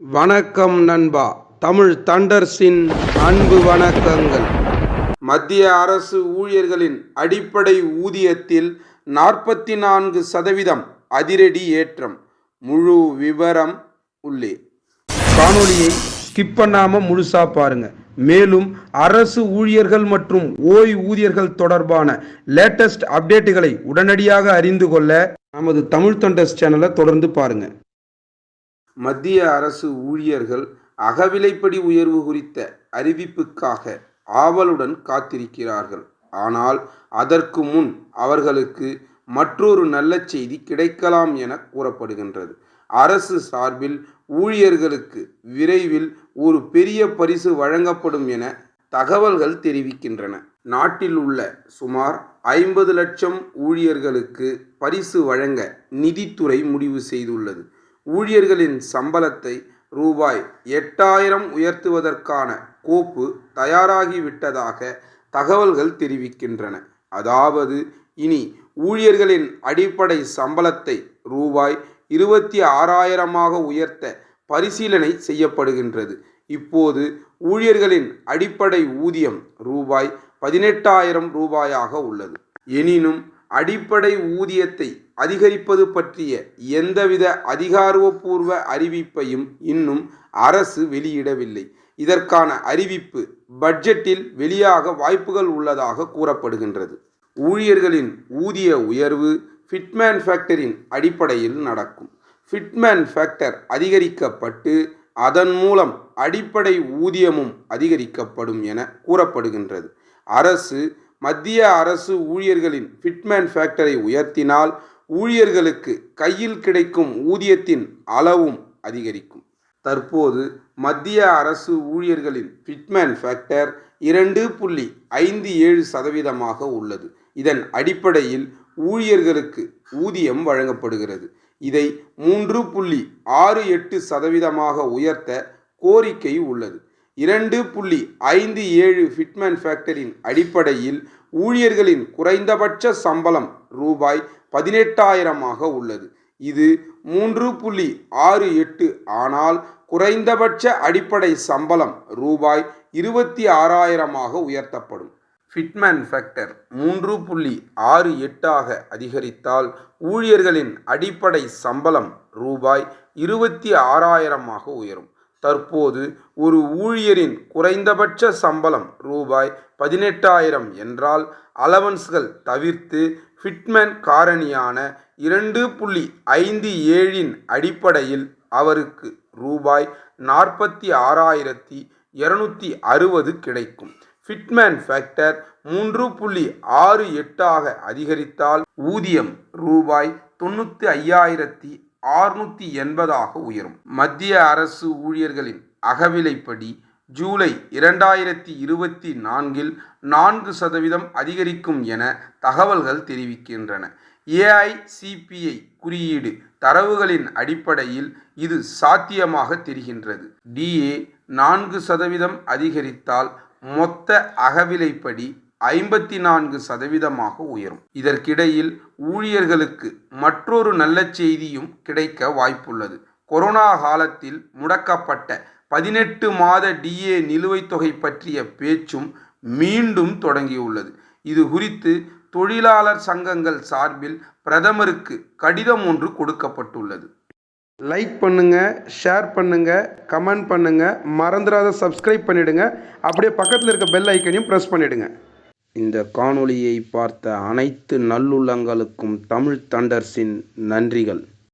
வணக்கம் நண்பா. தமிழ் தண்டர்ஸின் அன்பு வணக்கங்கள். மத்திய அரசு ஊழியர்களின் அடிப்படை ஊதியத்தில் நாற்பத்தி நான்கு சதவீதம் அதிரடி ஏற்றம். முழு விவரம் உள்ளே. காணொலியை ஸ்கிப் பண்ணாம முழுசா பாருங்க. மேலும் அரசு ஊழியர்கள் மற்றும் ஓய்வூதியர்கள் தொடர்பான லேட்டஸ்ட் அப்டேட்டுகளை உடனடியாக அறிந்து கொள்ள நமது தமிழ் தொண்டர்ஸ் சேனலை தொடர்ந்து பாருங்கள் மத்திய அரசு ஊழியர்கள் அகவிலைப்படி உயர்வு குறித்த அறிவிப்புக்காக ஆவலுடன் காத்திருக்கிறார்கள். ஆனால் அதற்கு முன் அவர்களுக்கு மற்றொரு நல்ல செய்தி கிடைக்கலாம் என கூறப்படுகின்றது. அரசு சார்பில் ஊழியர்களுக்கு விரைவில் ஒரு பெரிய பரிசு வழங்கப்படும் என தகவல்கள் தெரிவிக்கின்றன. நாட்டில் உள்ள சுமார் ஐம்பது லட்சம் ஊழியர்களுக்கு பரிசு வழங்க நிதித்துறை முடிவு செய்துள்ளது. ஊழியர்களின் சம்பளத்தை ரூபாய் எட்டாயிரம் உயர்த்துவதற்கான கோப்பு தயாராகிவிட்டதாக தகவல்கள் தெரிவிக்கின்றன. அதாவது இனி ஊழியர்களின் அடிப்படை சம்பளத்தை ரூபாய் இருபத்தி ஆறாயிரமாக உயர்த்த பரிசீலனை செய்யப்படுகின்றது. இப்போது ஊழியர்களின் அடிப்படை ஊதியம் ரூபாய் பதினெட்டாயிரம் ரூபாயாக உள்ளது. எனினும் அடிப்படை ஊதியத்தை அதிகரிப்பது பற்றிய எந்தவித அதிகாரப்பூர்வ அறிவிப்பையும் இன்னும் அரசு வெளியிடவில்லை. இதற்கான அறிவிப்பு பட்ஜெட்டில் வெளியாக வாய்ப்புகள் உள்ளதாக கூறப்படுகின்றது. ஊழியர்களின் ஊதிய உயர்வு ஃபிட்மேன் ஃபேக்டரின் அடிப்படையில் நடக்கும். ஃபிட்மேன் ஃபேக்டர் அதிகரிக்கப்பட்டு அதன் மூலம் அடிப்படை ஊதியமும் அதிகரிக்கப்படும் என கூறப்படுகின்றது. அரசு மத்திய அரசு ஊழியர்களின் ஃபிட்மேன் ஃபேக்டரை உயர்த்தினால் ஊழியர்களுக்கு கையில் கிடைக்கும் ஊதியத்தின் அளவும் அதிகரிக்கும். தற்போது மத்திய அரசு ஊழியர்களின் ஃபிட்மேன் ஃபேக்டர் இரண்டு புள்ளி ஐந்து ஏழு சதவீதமாக உள்ளது. இதன் அடிப்படையில் ஊழியர்களுக்கு ஊதியம் வழங்கப்படுகிறது. இதை மூன்று புள்ளி ஆறு எட்டு சதவீதமாக உயர்த்த கோரிக்கை உள்ளது. இரண்டு புள்ளி ஐந்து ஏழு ஃபிட்மேன் ஃபேக்டரின் அடிப்படையில் ஊழியர்களின் குறைந்தபட்ச சம்பளம் ரூபாய் பதினெட்டாயிரமாக உள்ளது. இது மூன்று புள்ளி ஆறு எட்டு ஆனால் குறைந்தபட்ச அடிப்படை சம்பளம் ரூபாய் இருபத்தி ஆறாயிரமாக உயர்த்தப்படும். ஃபிட்மேன் ஃபேக்டர் மூன்று புள்ளி ஆறு எட்டாக அதிகரித்தால் ஊழியர்களின் அடிப்படை சம்பளம் ரூபாய் இருபத்தி ஆறாயிரமாக உயரும். தற்போது ஒரு ஊழியரின் குறைந்தபட்ச சம்பளம் ரூபாய் பதினெட்டாயிரம் என்றால் அலவன்ஸ்கள் தவிர்த்து ஃபிட்மேன் காரணியான இரண்டு புள்ளி ஐந்து ஏழின் அடிப்படையில் அவருக்கு ரூபாய் நாற்பத்தி ஆறாயிரத்தி இருநூத்தி அறுபது கிடைக்கும். ஃபிட்மேன் ஃபேக்டர் மூன்று புள்ளி ஆறு எட்டாக அதிகரித்தால் ஊதியம் ரூபாய் தொண்ணூற்றி ஐயாயிரத்தி ஆறுநூற்றி எண்பதாக உயரும். மத்திய அரசு ஊழியர்களின் அகவிலைப்படி ஜூலை இரண்டாயிரத்தி இருபத்தி நான்கில் நான்கு சதவீதம் அதிகரிக்கும் என தகவல்கள் தெரிவிக்கின்றன. ஏஐசிபிஐ குறியீடு தரவுகளின் அடிப்படையில் இது சாத்தியமாக தெரிகின்றது. டிஏ நான்கு சதவீதம் அதிகரித்தால் மொத்த அகவிலைப்படி ஐம்பத்தி நான்கு சதவீதமாக உயரும். இதற்கிடையில் ஊழியர்களுக்கு மற்றொரு நல்ல செய்தியும் கிடைக்க வாய்ப்புள்ளது. கொரோனா காலத்தில் முடக்கப்பட்ட பதினெட்டு மாத டிஏ நிலுவைத் தொகை பற்றிய பேச்சும் மீண்டும் தொடங்கியுள்ளது. இது குறித்து தொழிலாளர் சங்கங்கள் சார்பில் பிரதமருக்கு கடிதம் ஒன்று கொடுக்கப்பட்டுள்ளது. லைக் பண்ணுங்க ஷேர் பண்ணுங்க கமெண்ட் பண்ணுங்க. மறந்துடாத சப்ஸ்கிரைப் பண்ணிடுங்க. அப்படியே பக்கத்தில் இருக்க பெல் ஐக்கனையும் ப்ரெஸ் பண்ணிடுங்க. இந்த காணொளியை பார்த்த அனைத்து நல்லுள்ளங்களுக்கும் தமிழ் தண்டர்ஸின் நன்றிகள்.